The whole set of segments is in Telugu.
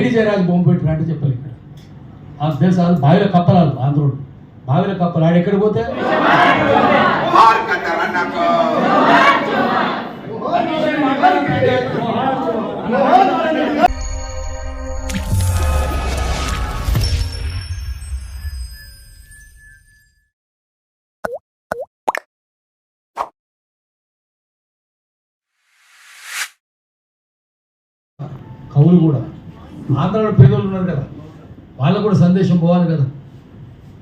బయటి చేరాక బొమ్మ పెట్టిన అంటే చెప్పాలి ఇక్కడ. ఆ దేశాలు బావిల కప్పలాలు ఆంధ్రుడు. బావిల కప్పలు. ఆడు ఎక్కడ పోతే? కవులు కూడా. ఆంధ్రాలో పేదోళ్ళు ఉన్నారు కదా వాళ్ళకు కూడా సందేశం పోవాలి కదా.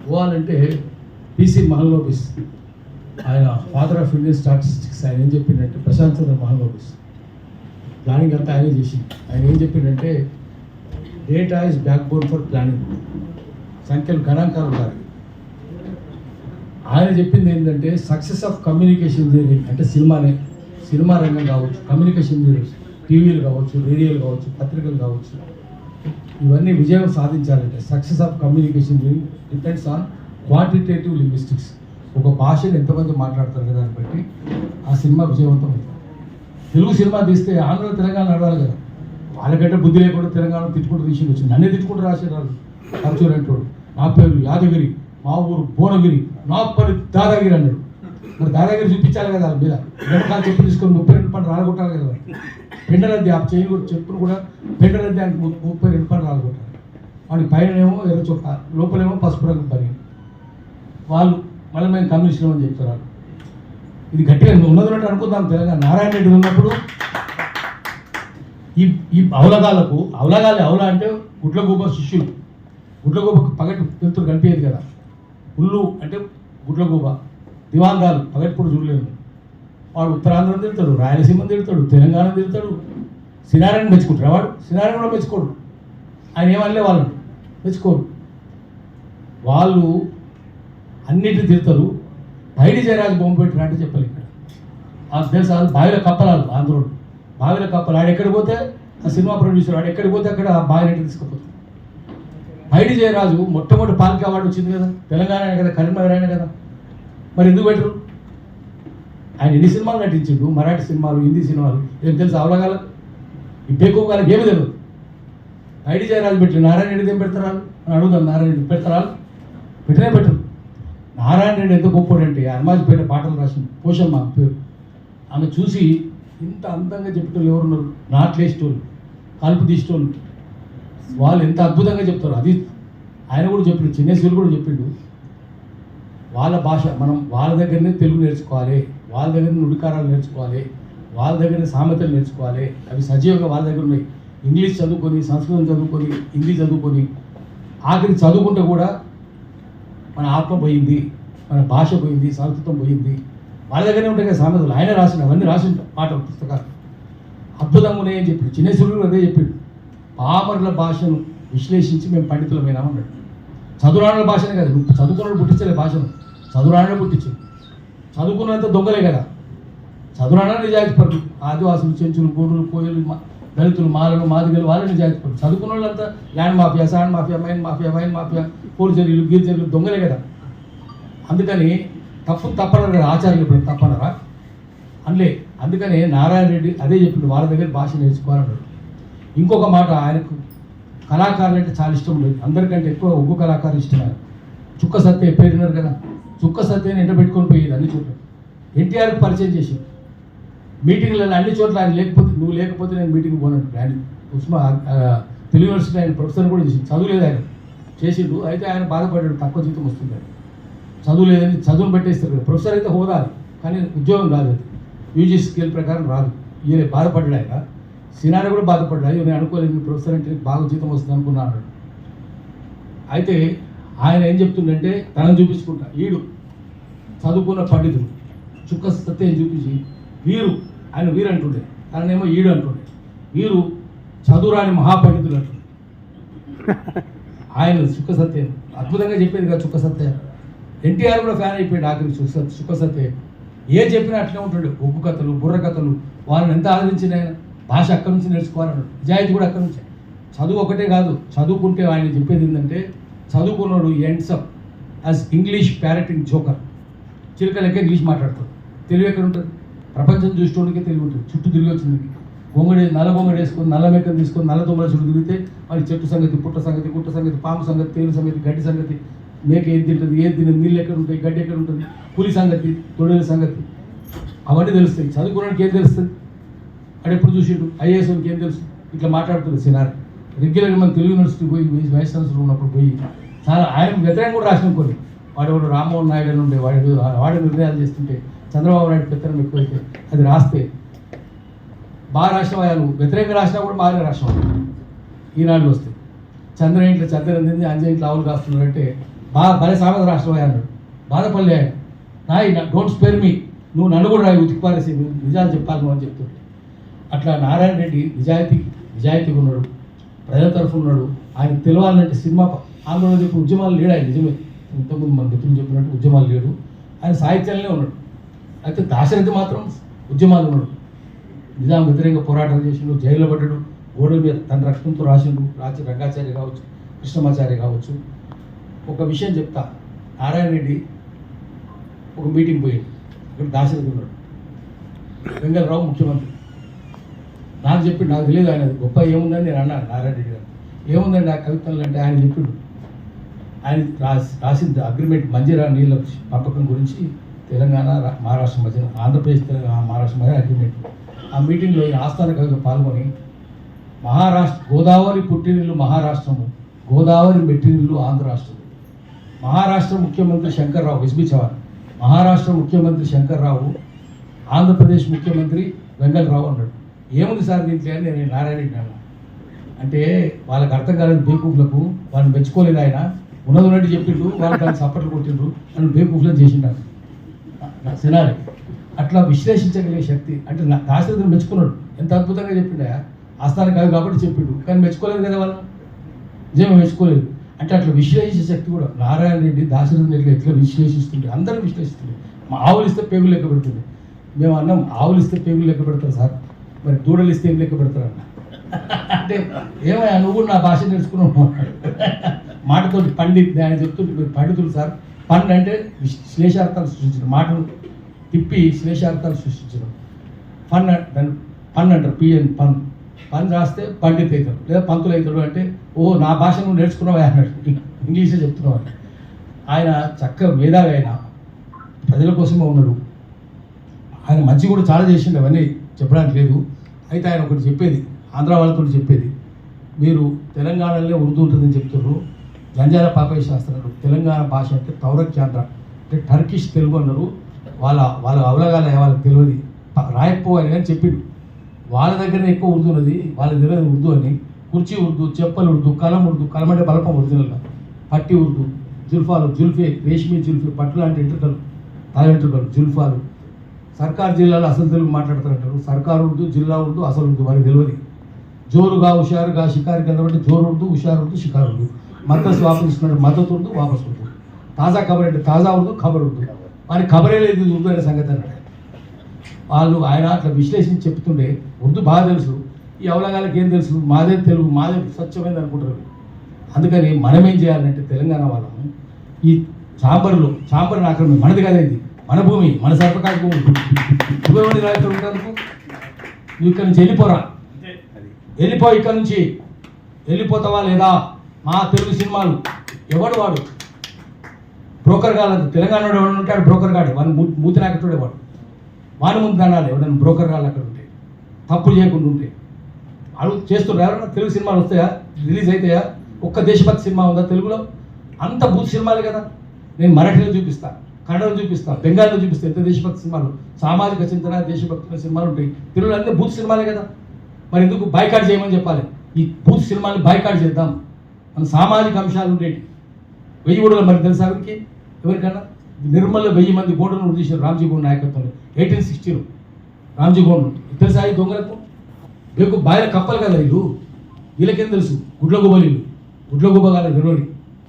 పోవాలంటే పీసీ మహల్లోబిస్ ఆయన ఫాదర్ ఆఫ్ ఇండియన్ స్టాటిస్టిక్స్ ఆయన ఏం చెప్పిండంటే ప్రశాంత్ చంద్ర మహల్లోబిస్ ప్లానింగ్ అంతా ఆయనే చేసి ఆయన ఏం చెప్పిండంటే data is backbone for planning సంఖ్యలు గణాంకాలు ఉండాలి. ఆయన చెప్పింది ఏంటంటే సక్సెస్ ఆఫ్ కమ్యూనికేషన్ ఇంజనీరింగ్ అంటే సినిమానే సినిమా రంగం కావచ్చు కమ్యూనికేషన్ ఇంజనీరింగ్ టీవీలు కావచ్చు రేడియోలు కావచ్చు పత్రికలు కావచ్చు. ఇవన్నీ విజయం సాధించాలంటే success of communication depends on quantitative linguistics ఒక భాషను ఎంతమంది మాట్లాడతారు కదా దాన్ని బట్టి ఆ సినిమా విజయవంతం అవుతుంది. తెలుగు సినిమా తీస్తే ఆంధ్ర తెలంగాణ నడవాలి కదా. వాళ్ళకంటే బుద్ధి లేకుండా తెలంగాణ తిట్టుకుంటూ తీసి వచ్చింది నన్నే తిట్టుకుంటూ రాశారు వాళ్ళు అంటాడు నా పేరు యాదగిరి మా ఊరు భువనగిరి నా పని దాదాగిరి అన్నాడు. మరి దాదాగిరి చూపించాలి కదా వాళ్ళ మీద. చెప్పి చెప్పు తీసుకొని ముప్పై రెండు పని రాలగొట్టాలి కదా పెండలద్ది ఆ చేయి కూడా చెప్పును కూడా పెండలద్ది ఆయనకు ముప్పై రెండు పని రాలగొట్టాలి పైన పైననేమో ఎర్ర చొక్క లోపలేమో పసుపు రంగు పని. వాళ్ళు మళ్ళీ మేము కమ్యూనిస్టులు అని చెప్తారు వాళ్ళు. ఇది గట్టిగా ఉన్నది ఉన్నట్టు అనుకుందాం తెలంగాణ. నారాయణ రెడ్డి ఉన్నప్పుడు ఈ ఈ అవలగాలకు అవలగాలి అవల అంటే గుడ్లగూబ శిష్యులు. గుడ్లగూబ పగటి వెళ్తురు కనిపించదు కదా. ఉల్లు అంటే గుడ్లగూబ. దివాంగాలు పగటిప్పుడు చూడలేదు వాడు ఉత్తరాంధ్రం తిడతాడు రాయలసీమ తిడతాడు తెలంగాణ తిడతాడు. సినారాయణ మెచ్చుకుంటారు వాడు? సినారాయణ కూడా మెచ్చుకోడు. ఆయన ఏమనలే వాళ్ళు మెచ్చుకోరు వాళ్ళు అన్నిటి తిడతారు బయట జయరాజు బొమ్మ పెట్టిన అంటే చెప్పాలి ఇక్కడ. ఆ అది బావిల కప్పలాలు ఆంధ్రోడు. బావిల కప్పలు. ఆడ ఎక్కడికి పోతే ఆ సినిమా ప్రొడ్యూసర్ ఆడ ఎక్కడికి పోతే అక్కడ ఆ బావినట్టు తీసుకుపోతాడు. బయట జయరాజు మొట్టమొదటి పాలక అవార్డు వచ్చింది కదా? తెలంగాణ ఆయన కదా? కరీంనగర్ ఆయన కదా? మరి ఎందుకు పెట్టరు? ఆయన ఎన్ని సినిమాలు నటించిండు మరాఠీ సినిమాలు హిందీ సినిమాలు ఏం తెలుసు? అవలగాల ఇబ్బెక్కువ కాలం ఏమి తెలియదు ఐడి జయరాజు పెట్టిన నారాయణ రెడ్డి ఏం పెడతారా అని అడుగుతాను. నారాయణ రెడ్డి పెడతారా పెట్టనే పెట్టరు. నారాయణ రెడ్డి ఎంత గొప్పడంటే హనుమాజ్పేట పాటలు రాసింది పోషమ్మ పేరు. ఆమె చూసి ఇంత అందంగా చెప్పేటోళ్ళు ఎవరున్నారు? నాట్లేసేటోళ్ళు కలుపు తీసేటోళ్ళు వాళ్ళు ఎంత అద్భుతంగా చెప్తారు? అది ఆయన కూడా చెప్పిండు చిన్నేశ్వరుడు కూడా చెప్పిండు. వాళ్ళ భాష మనం వాళ్ళ దగ్గరనే తెలుగు నేర్చుకోవాలి. వాళ్ళ దగ్గర నుడికారాలు నేర్చుకోవాలి. వాళ్ళ దగ్గర సామెతలు నేర్చుకోవాలి. అవి సజీవంగా వాళ్ళ దగ్గర ఉన్నాయి. ఇంగ్లీష్ చదువుకొని సంస్కృతం చదువుకొని హిందీ చదువుకొని ఆఖరి చదువుకుంటే కూడా మన ఆత్మ పోయింది మన భాష పోయింది సంస్కృతం పోయింది. వాళ్ళ దగ్గరనే ఉంటాయి కదా సామెతలు. ఆయన రాసిన అవన్నీ రాసిన పాటలు పుస్తకాలు. అద్భుతంగా ఉన్నాయని చెప్పాడు. చిన్నేశ్వరుడు అదే చెప్పాడు. పామరుల భాషను విశ్లేషించి మేము పండితులమైనా ఉన్నాడు చదువురాణుల భాషనే కదా చదువుకున్న పుట్టించలే భాషను. చదువురాణే పుట్టించింది చదువుకున్నంత దొంగలే కదా. చదువురాణ నిజాయితీపడు ఆదివాసులు చెంచులు గోడులు కోయలు దళితులు మాలలు మాదిగలు వాళ్ళ నిజాయితీపడు చదువుకున్న వాళ్ళంతా land mafia sand mafia mine mafia wine mafia పోర్చరీలు గిరిజనులు దొంగలే కదా. అందుకని తప్పు తప్పనరు కదా ఆచార్యులు ఇప్పుడు తప్పనరా? అనలే. అందుకని నారాయణ రెడ్డి అదే చెప్పిండు వాళ్ళ దగ్గర భాష నేర్చుకోవాలన్నాడు ఇంకొక మాట ఆయనకు కళాకారులు అంటే చాలా ఇష్టం లేదు. అందరికంటే ఎక్కువ ఉగ్గు కళాకారులు ఇష్టం చుక్క సత్య పేరున్నారు కదా. చుక్క సత్యాన్ని ఎండ పెట్టుకొని పోయేది అన్ని చోట్ల. ఎన్టీఆర్ పరిచయం చేసి మీటింగ్లలో అన్ని చోట్ల ఆయన లేకపోతే నువ్వు లేకపోతే నేను మీటింగ్ పోనట్టు ఆయన. ఉస్మా తెలుగు యూనివర్సిటీ ఆయన ప్రొఫెసర్ కూడా చేసి చదువు లేదు ఆయన. చేసిండు. అయితే ఆయన బాధపడ్డాడు. తక్కువ జీతం వస్తుంది చదువు లేదని చదువును పెట్టేస్తారు కదా. ప్రొఫెసర్ అయితే హోదా కానీ ఉద్యోగం రాదు అది. యూజీ స్కేల్ ప్రకారం రాదు. ఈయన బాధపడ్డాడు ఆయన. సినారి కూడా బాధపడ్డాడు. నేను అనుకోలేదు ప్రొఫెసర్ అంటే బాగా జీతం వస్తుంది అనుకున్నాను అన్నాడు. అయితే ఆయన ఏం చెప్తుండంటే తనను చూపించుకుంటా. ఈడు చదువుకున్న పండితుడు. చుక్క సత్యం చూపించి వీరు ఆయన వీరు అంటుండే తననేమో ఈడు అంటుండే. వీరు చదువురాని మహాపండితులు అంటుండే. ఆయన చుక్క సత్యం. అద్భుతంగా చెప్పేది కదా చుక్క సత్యం. ఎన్టీఆర్ కూడా ఫ్యాన్ అయిపోయాడు ఆఖరి చుక్క సత్- చుక్క సత్యం. ఏ చెప్పినా అట్లే ఉంటాడు. ఉప్పు కథలు బుర్ర కథలు. వాళ్ళని ఎంత ఆదరించిన ఆయన భాష అక్కడి నుంచి నేర్చుకోవాలన్నాడు. నిజాయితీ కూడా అక్కడి నుంచి. చదువు ఒకటే కాదు చదువుకుంటే ఆయన చెప్పేది ఏంటంటే చదువుకున్నాడు ends up as English parroting joker చిలుక లెక్క ఇంగ్లీష్ మాట్లాడతాడు. తెలివి ఎక్కడ ఉంటుంది ప్రపంచం చూసేటోడికే తెలివి ఉంటుంది. చుట్టూ తిరిగి వచ్చింది. గొంగడి నల్ల గొంగడి వేసుకొని నల్ల మెక్కలు తీసుకొని నల్ల తుమ్మల చుట్టూ తిరిగితే మరి చెట్టు సంగతి పుట్ట సంగతి గుట్ట సంగతి పాము సంగతి తేలు సంగతి గడ్డి సంగతి మేక ఏది తింటుంది ఏది తినదు నీళ్ళు ఎక్కడ ఉంటాయి గడ్డి ఎక్కడ ఉంటుంది పులి సంగతి తొడల సంగతి. అవన్నీ తెలుస్తాయి. చదువుకోవడానికి ఏం తెలుస్తుంది? అడెప్పుడు చూసిండు? ఐఏఎస్ ఏం తెలుసు ఇట్లా మాట్లాడుతుంది సినారి. రెగ్యులర్గా మన తెలుగు యూనివర్సిటీ పోయి వైస్ ఛాన్సలర్ ఉన్నప్పుడు పోయి చాలా ఆయన వ్యతిరేకం కూడా రాసిన కొన్ని. వాడెవడు రామ్మోహన్ నాయుడు అని ఉండే వాడు వాడి నిర్ణయాలు చేస్తుంటే చంద్రబాబు నాయుడు పెత్తనం ఎక్కువైతే అది రాస్తే బాగా రాసిన వాళ్ళు వ్యతిరేకంగా రాసినా కూడా బాగా రాసిన ఈనాడు వస్తే. చంద్ర ఇంట్లో చంద్ర అందింది అంజయ్ ఇంట్లో ఆవులు రాస్తున్నారంటే బాగా భలే సామెత రాష్ట్రం అన్నాడు బాధపడలే ఆయన. నాయ్ డోంట్ స్పేర్ మీ నువ్వు నన్ను కూడా రాయి ఉతికిపారేసి నిజాలు చెప్పాలి నువ్వు అని చెప్తుంటే. అట్లా నారాయణ రెడ్డి నిజాయితీ నిజాయితీగా ఉన్నాడు. ప్రజల తరఫు ఉన్నాడు. ఆయన తెలవాలంటే సినిమా ఆంధ్రప్రదేశ్ ఆందోళన చెప్పి ఉద్యమాలు లేడు ఆయన నిజమే. ఇంతకుముందు మన మిత్రులు చెప్పినట్టు ఉద్యమాలు లేడు. ఆయన సాహిత్యాలనే ఉన్నాడు. అయితే దాశరథి మాత్రం ఉద్యమాలు ఉన్నాడు. నిజాం వ్యతిరేక పోరాటం చేసిండు జైల్లో పడ్డాడు. గోడల మీద తన రక్తంతో రాసిండు రాజ రంగాచార్య కావచ్చు కృష్ణమాచార్య కావచ్చు. ఒక విషయం చెప్తా. నారాయణ రెడ్డి ఒక మీటింగ్ పోయాడు. ఇక్కడ దాశరథి ఉన్నాడు. వెంగళరావు ముఖ్యమంత్రి. నాకు చెప్పి నాకు తెలియదు ఆయన. గొప్ప ఏముందని నేను అన్నాను నారాయణ గారు. ఏముందండి ఆ కవితలు అంటే ఆయన చెప్పిండు. ఆయన రాసి రాసిన అగ్రిమెంట్ మంజీరా నీళ్ళ పంపకం గురించి తెలంగాణ మహారాష్ట్ర మధ్య ఆంధ్రప్రదేశ్ తెలంగాణ మహారాష్ట్ర మధ్య అగ్రిమెంట్. ఆ మీటింగ్లో ఈ ఆస్థాన కవిగా పాల్గొని మహారాష్ట్ర గోదావరి పుట్టినిల్లు మహారాష్ట్రము గోదావరి మెట్టినిల్లు ఆంధ్ర రాష్ట్రం మహారాష్ట్ర ముఖ్యమంత్రి శంకర్రావు ఎస్బి చవాన్ మహారాష్ట్ర ముఖ్యమంత్రి శంకర్రావు ఆంధ్రప్రదేశ్ ముఖ్యమంత్రి వెంగళరావు అన్నాడు. ఏముంది సార్ దీంట్లో అని నేను నారాయణ అంటే వాళ్ళకి అర్థం కాలేదు బేకూఫ్లకు వాళ్ళని మెచ్చుకోలేదు ఆయన. ఉన్నది ఉన్నట్టు చెప్పిండ్రు వాళ్ళు దాన్ని సపోర్ట్లు కొట్టిండ్రు అని బేకూఫ్లను చేసిండారు. సినారి. అట్లా విశ్లేషించగలిగే శక్తి అంటే నా దాశరథిని మెచ్చుకున్నాడు. ఎంత అద్భుతంగా చెప్పిండా ఆస్థానం కాదు కాబట్టి చెప్పిండు. కానీ మెచ్చుకోలేదు కదా వాళ్ళు. నిజమే మెచ్చుకోలేదు. అంటే అట్లా విశ్లేషించే శక్తి కూడా నారాయణ రెడ్డి దాశరథుని ఎట్లా ఎట్లా విశ్లేషిస్తుండే అందరూ విశ్లేషిస్తుండే. మా ఆవులు ఇస్తే పేగులు లెక్క పెడుతుంది మేము అన్నాం ఆవులు ఇస్తే పేగులు లెక్క పెడతారు సార్. మరి దూడలు ఇస్తే ఏం లెక్క పెడతారు? అంటే ఏమయ్యా నువ్వు నా భాష నేర్చుకున్నావు. మాటతో పండిత్ ఆయన చెప్తుంటే మీరు పండితులు సార్. పండు అంటే శ్లేషార్థాలు సృష్టించడం మాటను తిప్పి శ్లేషార్థాలు సృష్టించడం. ఫన్ దాన్ని పన్ అంటారు పిఎన్ పన్. పన్ రాస్తే పండిత్ అవుతాడు. లేదా పంతులు అవుతాడు అంటే ఓ నా భాష నువ్వు నేర్చుకున్నావా అన్నాడు. ఇంగ్లీషే చెప్తున్నావు ఆయన చక్కగా మేధావి ఆయన. ప్రజల కోసమే ఉన్నాడు. ఆయన మంచి కూడా చాలా చేసిండు అవన్నీ. చెప్పడానికి లేదు. అయితే ఆయన ఒకటి చెప్పేది ఆంధ్ర వాళ్ళతో చెప్పేది మీరు తెలంగాణలో ఉర్దూ ఉంటుందని చెప్తున్నారు. గంజాల పాపయ్య శాస్త్రాలు తెలంగాణ భాష అంటే తౌరక్యాంధ్ర అంటే టర్కిష్ తెలుగు అన్నారు. వాళ్ళ వాళ్ళ అవలగాల వాళ్ళకి తెలియదు. ప- రాయపో అని కానీ చెప్పిండు. వాళ్ళ దగ్గర ఎక్కువ ఉర్దూ ఉన్నది. వాళ్ళకి తెలియదు ఉర్దూ అని. కుర్చీ ఉర్దూ చెప్పలు ఉర్దూ కలం ఉర్దూ కలం అంటే బలపం ఒరిజినల్గా. పట్టి ఉర్దూ జుల్ఫాలు జుల్ఫే రేష్మి జుల్ఫే పట్టు లాంటి ఎంట్రుకలు తల ఎంట్రుకలు జుల్ఫాలు. సర్కార్ జిల్లాలో అసలు తెలుగు మాట్లాడుతారంటారు? సర్కారు ఉర్దూ జిల్లా ఉర్దూ అసలు ఉర్దూ వారికి తెలియదు జోరుగా హుషారుగా షికారు కింద జోరు ఉర్దూ హుషారు ఉర్దూ షికారు ఉర్దూ మద్దతు వాపసు మద్దతు ఉర్దూ వాపసు ఉర్దూ తాజా ఖబర్ అంటే తాజా ఉర్దూ ఖబర్ ఉర్దూ వారి ఖబరే లేదు ఇది ఉర్దూ అనే సంగతి అన్నాడు వాళ్ళు ఆయన అట్లా విశ్లేషించి చెప్తుండే ఉర్దూ బాగా తెలుసు. ఈ అవలగాళ్ళకి ఏం తెలుసు? మాదే తెలుగు మాదే స్వచ్ఛమైంది అనుకుంటారు అందుకని మనం ఏం చేయాలంటే తెలంగాణ వాళ్ళము ఈ చాంబర్లో చాంబర్ని ఆక్రమణ మనది కదా ఇది మన భూమి మన సర్పకాల భూమి. నువ్వేమని రాయితూ ఉంటారు నువ్వు ఇక్కడ నుంచి వెళ్ళిపోరా. వెళ్ళిపో ఇక్కడ నుంచి. వెళ్ళిపోతావా లేదా? మా తెలుగు సినిమాలు. ఎవడు వాడు? బ్రోకర్ కాలేదు తెలంగాణ ఎవడు ఉంటాడు బ్రోకర్ కాడు వాడిని మూతి నాకట్టుడే వాడు. వాని ముందు అనాలి ఎవడన్నా బ్రోకర్ కాళ్ళు అక్కడ ఉంటే. తప్పులు చేయకుండా ఉంటే. అడుగు చేస్తుండ్రు. ఎవరన్నా తెలుగు సినిమాలు వస్తాయా? రిలీజ్ అవుతాయా ఒక్క దేశభక్తి సినిమా ఉందా తెలుగులో? అంత బూత్ సినిమాలే కదా. నేను మరాఠీలో చూపిస్తా. కన్నడలో చూపిస్తా. బెంగాల్లో చూపిస్తా. ఎంత దేశభక్తి సినిమాలు? సామాజిక చింతన దేశభక్తి సినిమాలు ఉంటాయి. తెలుగులో అన్ని బూత్ సినిమాలే కదా. మరి ఎందుకు బైకాట్ చేయమని చెప్పాలి? ఈ బూత్ సినిమాని బైకాట్ చేద్దాం. మన సామాజిక అంశాలు ఉండేవి వెయ్యి గోడలు మరి తెలుసా ఎవరికి ఎవరికన్నా? నిర్మల వెయ్యి మంది గోడలు తీశారు రామ్జీ గోండ్ నాయకత్వంలో. ఎయిటీన్ సిక్స్టీలో. రామ్జీ గోండ్ తెలుసా ఈ దొంగలకు? బేకు బాయిల కప్పలు కదా వీళ్ళు. వీళ్ళకేం తెలుసు? గుడ్ల గుబలీలు గుడ్ల గుబ కాదు నిర్వహి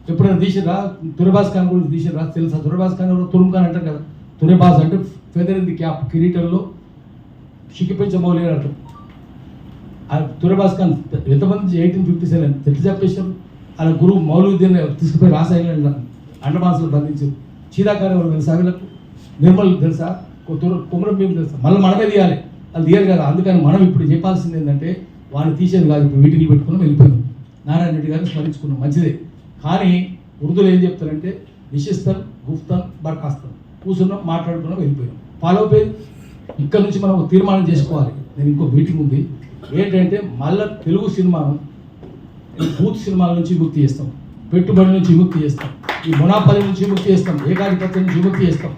ఎప్పుడైనా తీసిరా తురబాస్ ఖాన్ గురించి తీసిరా తెలుసా? తురబాస్ ఖాన్ ఎవరు తురుమ్ ఖాన్ అంటారు కదా? తురబాస్ అంటే ఫెదర్ ఇన్ ది క్యాప్ కిరీటంలో చిక్కిపించే అంటారు. ఆ తురబాస్ ఖాన్ ఎంతమంది ఎయిటీన్ ఫిఫ్టీ సెవెన్ తెలిసి చెప్పేశారు? అలా గురువు మౌలూద్దీన్ తీసుకుపోయి రాసాయన అండమాన్సులు బంధించారు. చీదాకారి వాళ్ళు తెలుసా వీళ్ళకు? నిర్మల్ తెలుసా? కుమరం మేము తెలుసా? మళ్ళీ మనమే తీయాలి. వాళ్ళు తీయరు కదా. అందుకని మనం ఇప్పుడు చెప్పాల్సింది ఏంటంటే వాళ్ళు తీసేది కాదు. ఇప్పుడు వీటిని పెట్టుకుని వెళ్ళిపోయాం నారాయణ రెడ్డి గారిని స్మరించుకున్నాం. మంచిదే. కానీ ఉర్దూలో ఏం చెప్తారంటే నిశిస్తాం గుప్తాం బర్ఖాస్తాం. కూర్చున్నాం మాట్లాడుకున్నాం వెళ్ళిపోయాం. ఫాలో పేజ్ ఇక్కడ నుంచి మనం తీర్మానం చేసుకోవాలి. నేను ఇంకో మీటింగ్ ఉంది. ఏంటంటే మళ్ళా తెలుగు సినిమాను ఈ బూత్ సినిమాల నుంచి విముక్తి చేస్తాం. పెట్టుబడి నుంచి విముక్తి చేస్తాం. ఈ మునాపల్లి నుంచి విముక్తి చేస్తాం. ఏకాధిపత్యం నుంచి విముక్తి చేస్తాం.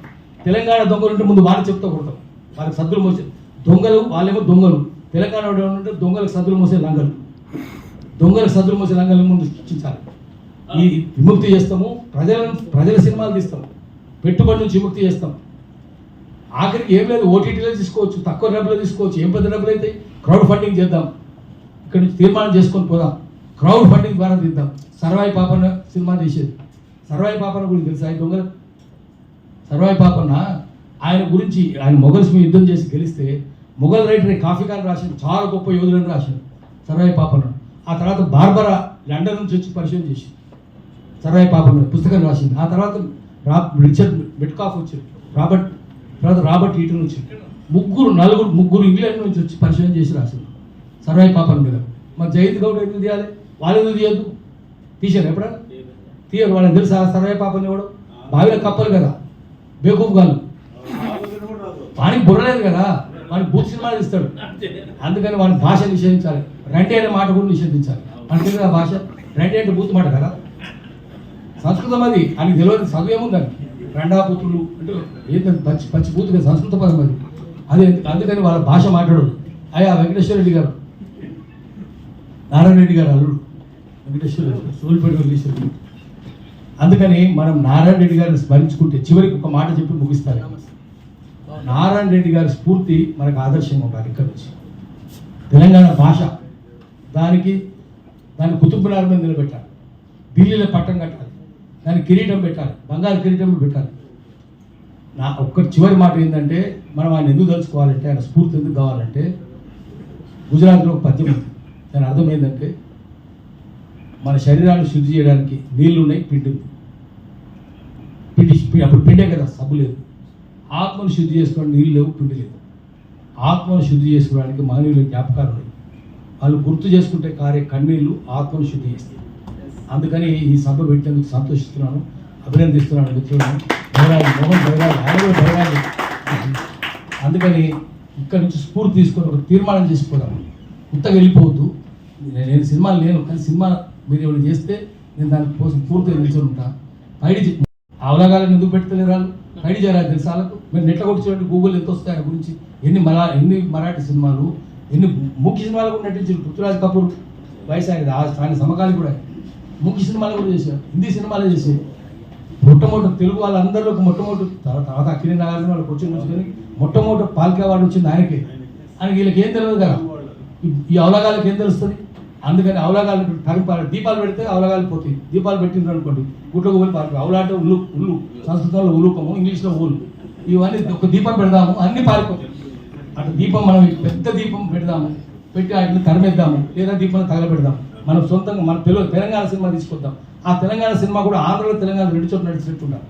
తెలంగాణ దొంగలు ఉంటే ముందు వాళ్ళు చెప్తా కొడతాం వాళ్ళకి సద్దులు మోసే దొంగలు వాళ్ళేమో దొంగలు. తెలంగాణ ఉంటే దొంగలకు సద్దులు మోసే లంగలు. దొంగలకు సద్దులు మోసే లంగలు ముందు శిక్షించాలి ఈ విముక్తి చేస్తాము. ప్రజలను ప్రజల సినిమాలు తీస్తాం పెట్టుబడి నుంచి విముక్తి చేస్తాం ఆఖరికి ఏం లేదు ఓటీటీలో తీసుకోవచ్చు తక్కువ డబ్బులు తీసుకోవచ్చు ఏం పెద్ద డబ్బులు అయితే క్రౌడ్ ఫండింగ్ చేద్దాం. ఇక్కడ నుంచి తీర్మానం చేసుకొని పోదాం. క్రౌడ్ ఫండింగ్ ద్వారా తీద్దాం. సర్వాయి పాపన్న సినిమా తీసేది. సర్వాయి పాపన్న గురించి తెలుసా ఆయన దొంగ? సర్వాయి పాపన్న ఆయన గురించి ఆయన మొఘల్స్ మీద యుద్ధం చేసి గెలిస్తే మొఘల్ రైటర్ కాఫీ ఖాన్ రాసింది చాలా గొప్ప యోధులను రాసింది సర్వాయి పాపన్న. ఆ తర్వాత బార్బరా లండన్ నుంచి వచ్చి పరిచయం చేసింది సర్వాయి పాపన్న పుస్తకం రాసింది. ఆ తర్వాత రా రిచర్డ్ మెట్కాఫ్ వచ్చింది రాబర్ట్ తర్వాత రాబర్ట్ ఈటన్ వచ్చింది ముగ్గురు నలుగురు ముగ్గురు ఇంగ్లాండ్ నుంచి వచ్చి పరిశోధన చేసి రాసింది సర్వాయి పాపం మీద. మా జయంత్ గౌడ్ ఎందుకు తీయాలి? వాళ్ళు ఎందుకు తీయద్దు? తీశారు ఎప్పుడన్నా తీయరు. వాళ్ళని తెలుసా? సర్వాయి పాపని ఎవడు? బావిలో కప్పలు కదా. బేకూఫ్ గాలు వాడికి బుర్రలేదు కదా. వానికి బూత్ సినిమాలు ఇస్తాడు అందుకని వాడిని భాష నిషేధించాలి. రెండే అనే మాట కూడా నిషేధించాలి. మనకి ఆ భాష? రెండే అంటే బూత్ మాట కదా. సంస్కృతం అది. అని తెలియదు చదువు ఏముందని రెండాపుత్రులు అంటే ఏంటంటే పచ్చి పచ్చి పూర్తిగా సంస్కృత పదం అది. అది అందుకని వాళ్ళ భాష మాట్లాడు అయ్యా వెంకటేశ్వర రెడ్డి గారు. నారాయణ రెడ్డి గారు అల్లుడు. వెంకటేశ్వర సూర్యపేట సోల్పేట వెంకటేశ్వర అందుకని మనం నారాయణ రెడ్డి గారిని స్మరించుకుంటే చివరికి ఒక మాట చెప్పి ముగిస్తారు నారాయణ రెడ్డి గారి స్ఫూర్తి మనకు ఆదర్శంగా ఉండాలి ఇక్కడ నుంచి. తెలంగాణ భాష. దానికి దాని కుతుబ్బునార్ మీద నిలబెట్టాలి. ఢిల్లీలో పట్టం కట్టాలి. దాని కిరీటం పెట్టాలి బంగారు కిరీటం పెట్టాలి. నా ఒక్క చివరి మాట ఏంటంటే మనం ఆయన ఎందుకు తలుచుకోవాలంటే ఆయన స్ఫూర్తి ఎందుకు కావాలంటే గుజరాత్లో ఒక పద్యం ఉంది. దాని అర్థం ఏంటంటే మన శరీరాన్ని శుద్ధి చేయడానికి నీళ్ళు ఉన్నాయి పిండి ఉంది పిండి అప్పుడు పిండే కదా సబ్బు లేదు. ఆత్మను శుద్ధి చేసుకోవడానికి నీళ్ళు లేవు పిండి లేదు. ఆత్మను శుద్ధి చేసుకోవడానికి మానవుల జ్ఞాపకాలు ఉన్నాయి. వాళ్ళు గుర్తు చేసుకుంటే కారే కన్నీళ్ళు ఆత్మను శుద్ధి చేస్తాయి. అందుకని ఈ సభ పెట్టేందుకు సంతోషిస్తున్నాను అభినందిస్తున్నాను మిత్రులను. బైరాగి మోహన్ బైరాగి ఆయన కూడా అందుకని ఇక్కడి నుంచి స్ఫూర్తి తీసుకొని ఒక తీర్మానం చేసుకోదాం కొత్తగా వెళ్ళిపోవద్దు. నేను సినిమాలు లేను కానీ సినిమా మీరు ఏమైనా చేస్తే నేను దాని కోసం పూర్తిగా నిల్చొని ఉంటా. పైడి అవలాగాలను ఎందుకు పెడతలేరు వాళ్ళు? పైడి చేయాలి తెలుసా వాళ్ళకు? మీరు నెట్ల కొట్టి గూగుల్ ఎంత వస్తాయి ఆయన గురించి? ఎన్ని మరా ఎన్ని మరాఠీ సినిమాలు? ఎన్ని ముఖ్య సినిమాలు కూడా నటించారు పృథ్వరాజ్ కపూర్ వయసు ఆయన ఆయన సమకాలి కూడా ముఖ్య సినిమాలు కూడా చేశారు హిందీ సినిమాలు చేసేది మొట్టమొదటి తెలుగు వాళ్ళందరిలోకి మొట్టమొదటి తర్వాత తర్వాత నాగార్జున వాళ్ళు కూర్చొని చూసుకొని మొట్టమొదటి పాల్కే అవార్డు వచ్చింది ఆయనకి. ఆయన వీళ్ళకి ఏం తెలియదు కదా? ఈ- అవలగాలకి ఏం తెలుస్తుంది? అందుకని అవలగాలు తరిపాలి దీపాలు పెడితే అవలగాలు పోతాయి. దీపాలు పెట్టిండ్రు అనుకోండి గుట్లకు పోయి పారిపోయి అవల ఉల్లు ఉల్లు సంస్కృతంలో ఉలూపము ఇంగ్లీష్లో ఊలు ఇవన్నీ ఒక దీపం పెడదాము అన్నీ పారిపోతాయి. అటు దీపం మనం పెద్ద దీపం పెడదాము పెట్టి వాటిని తరిమేద్దాము లేదా దీపం తగలబెడదాము. మనం సొంతంగా మన తెలుగు తెలంగాణ సినిమా తీసుకొద్దాం. ఆ తెలంగాణ సినిమా కూడా ఆంధ్రలో తెలంగాణ రెండు చోట్ల నడిచినట్టున్నారు.